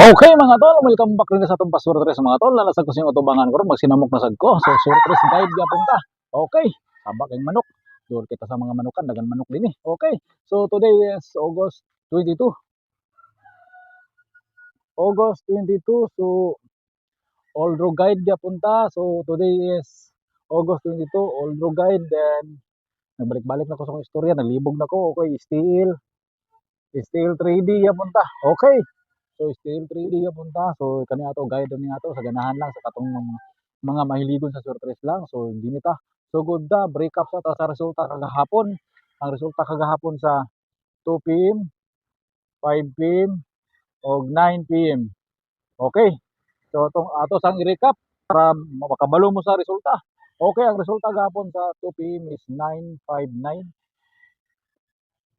Okay mga tol, welcome back rin sa itong pasurtres mga tol. Lalasag ko sa yung utubangan ko rin, magsinamok na sag ko. So, surtres guide yapon ta. Okay, sabak yung manok. Doon kita sa mga manukan, dagan manok din eh. Okay, so today is August 22. August 22, so Oldro Guide yapon ta. So today is August 22, Oldro Guide. Then, nagbalik-balik na ko sa kong istorya, naglibog na ko. Okay, steel. Steel 3D yapon ta. Okay. So still 3D ya punta. So kani ato guide ni ato sa ganahan lang sa katong mga, mga mahiligon sa surprise lang. So dinita. So good da break up sa ta sa resulta kagahapon. Ang resulta kagahapon sa 2 PM, 5 PM o 9 PM. Okay. So atong ato sang i-recap para makabalo mo sa resulta. Okay, ang resulta gahapon sa 2 PM is 959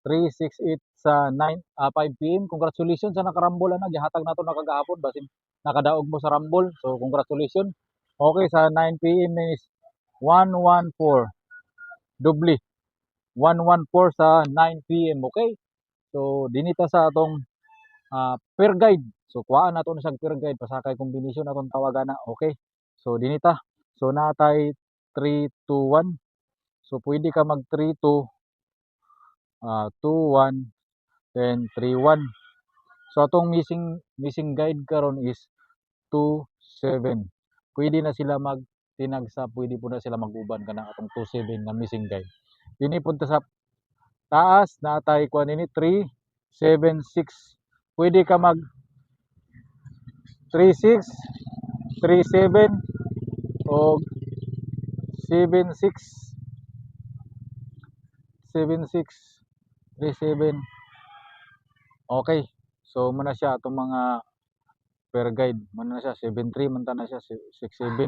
368 sa 9 ah, 5 PM. Congratulations sa nakarambol na gihatag nato na kagahapon basin nakadaog mo sa rambol. So congratulations. Okay sa 9 PM is 114 dubli. 114 sa 9 PM, okay? So dinita sa atong ah, per guide. So kuhaan nato na siyang per guide pasakay kombinasyon atong tawagan na, okay? So dinita. So natay 3 2 1. So pwede ka mag 3 2 ah 2 1 then 3 1. So atong missing missing guide karon is 2 7. Pwede na sila mag tinagsa, pwede po na sila maguban kana atong 2 7 nga missing guide. Dini punta sa taas natay kuan nini 3 7 6. Pwede ka mag 3 6 3 7 o 7 6 7 6 3 7 Okay. So muna siya atong mga per guide. Muna na siya 73 man na siya 67.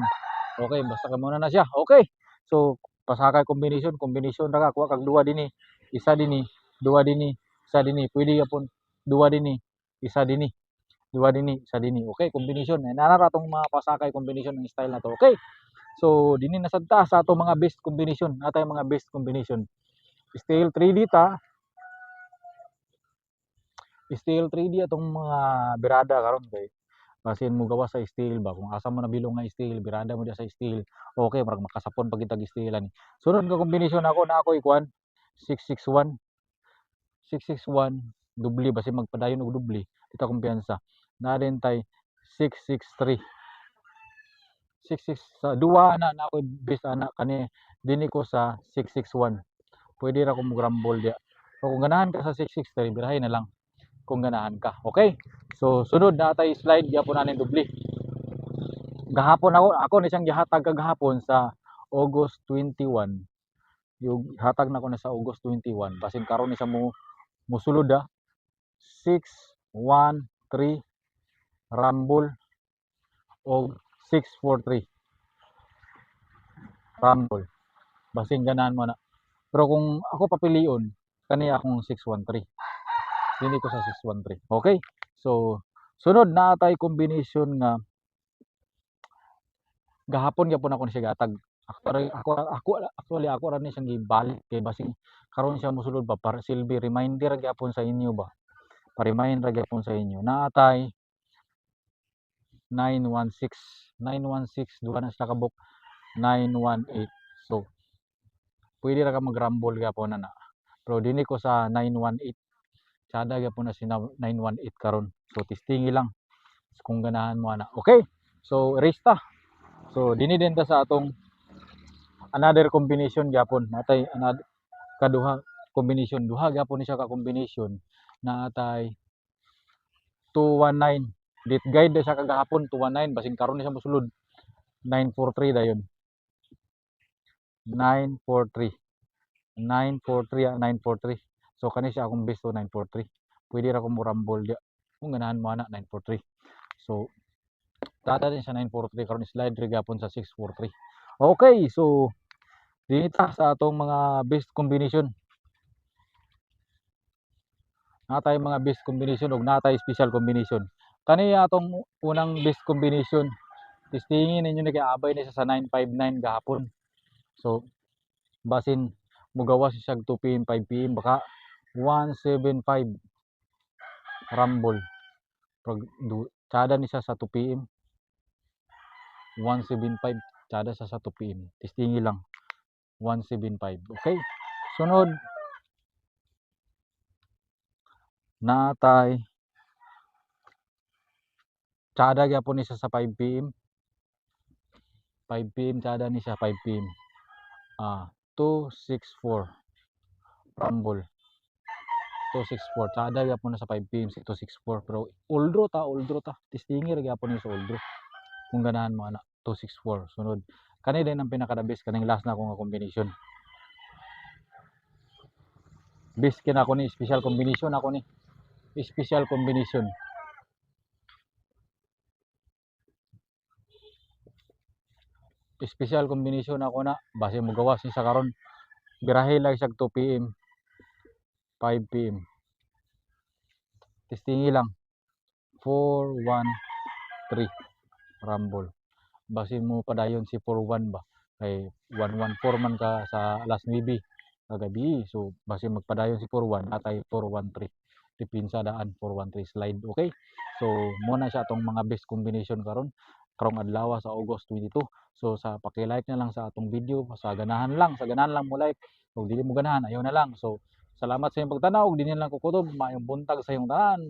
Okay, basta ka muna na siya. Okay. So pasakay combination, combination ra ka kuha kag duha dinhi, isa dinhi, duha dinhi, isa dinhi. Pwede gyapon duha dinhi, isa dinhi. Duha dinhi, isa dinhi. Okay, combination. Eh, nana ra tong mga pasakay combination ng style na to. Okay. So dinhi na sad ta sa atong mga best combination. Natay mga best combination. Steel 3D ta, steel 3D atong mga birada karon kay basin mo gawa sa steel ba? Kung asa mo nabilong nga steel birada mo diya sa steel okay marag makasapon pag kitag steelan sunod nga kombinasyon ako na ako ikuan 661 661 dubli basin magpadayon og dubli kita kumpiyansa. Na din tay 663 66 sa duwa na na ako best ana kani dini ko sa 661 pwede ra ko mo grumble diya. So kung ganahan ka sa 663 birahay na lang kung ganahan ka. Okay? So, sunod na tay slide gyapon nanin dubli. Gahapon ako, ako na siyang gihatag kagahapon sa August 21. Yung hatag na ko na sa August 21. Basin karon ni sa mo musulod ah. 6 1 3 Rumble o 643 Rumble. Basin ganahan mo na. Pero kung ako papilion, kani akong 613 dili ko sa 613. Okay? So, sunod na tay combination nga gahapon gyapon ako ni siya gatag. Ako ako actually ako ra ni siyang gibalik kay basing karon siya mosulod ba para silbi reminder gyapon sa inyo ba. Pa-remind ra gyapon sa inyo. Naatay 916 916 duha na sila kabuk 918. So, pwede ra ka mag-rumble gyapon na na. Pero dini ko sa 918 Tsada gyapon na si na- 918 karon. So testingi lang kung ganahan mo ana. Okay? So resta. So dini din ta sa atong another combination gyapon. Natay another kaduha combination duha gyapon ni siya ka combination na atay 219 dit guide siya kagahapon 219 basin karon ni siya mosulod 943 dayon 943 943 ah, 943 So kani siya akong to 943. Pwede ra ko mo rumble dia. Kung ganahan mo ana 943. So tata din siya 943 karon slide rig gapon sa 643. Okay, so dinita sa atong mga best combination. Natay mga best combination ug natay special combination. Kani atong unang best combination. Testingin ninyo na kay abay na siya sa 959 gahapon. So basin mugawa siya 2 PM 5 PM baka 175 rumble pag Tsada ni sa 2 PM. 175 tsada siya sa 2 PM. Testingi lang. 175. Okay. Sunod. Natay. Tsada gyapon ni sa 5 PM. 5 PM tsada ni siya 5 PM. Ah, 264. Rumble. 264 tsada gyapon na sa 5 PM si 264 pero uldro ta, uldro ta. Testingi ra gyapon ni sa uldro. Kung ganahan mo ana 264. Sunod. Kani din ang pinaka best kaning last na ko nga combination. Best kina ako ni special combination ako ni. Special combination. Special combination ako na base mo gawas ni sa karon. Birahe lang siya 2 PM. 5 PM. Testingi lang. 413 Rumble. Base mo padayon si 41 ba kay 114 man ka sa alas 9 kagabi. So base magpadayon si 41 natay 413. Depensa daan 413 slide. Okay? So mo na siya atong mga best combination karon karong adlaw sa August 22. So sa paki-like na lang sa atong video sa ganahan lang, sa ganahan lang mo like. Kung dili mo ganahan ayaw na lang. So salamat sa inyong pagtanaw dinhi lang ko kutob maayong buntag sa imong tanan.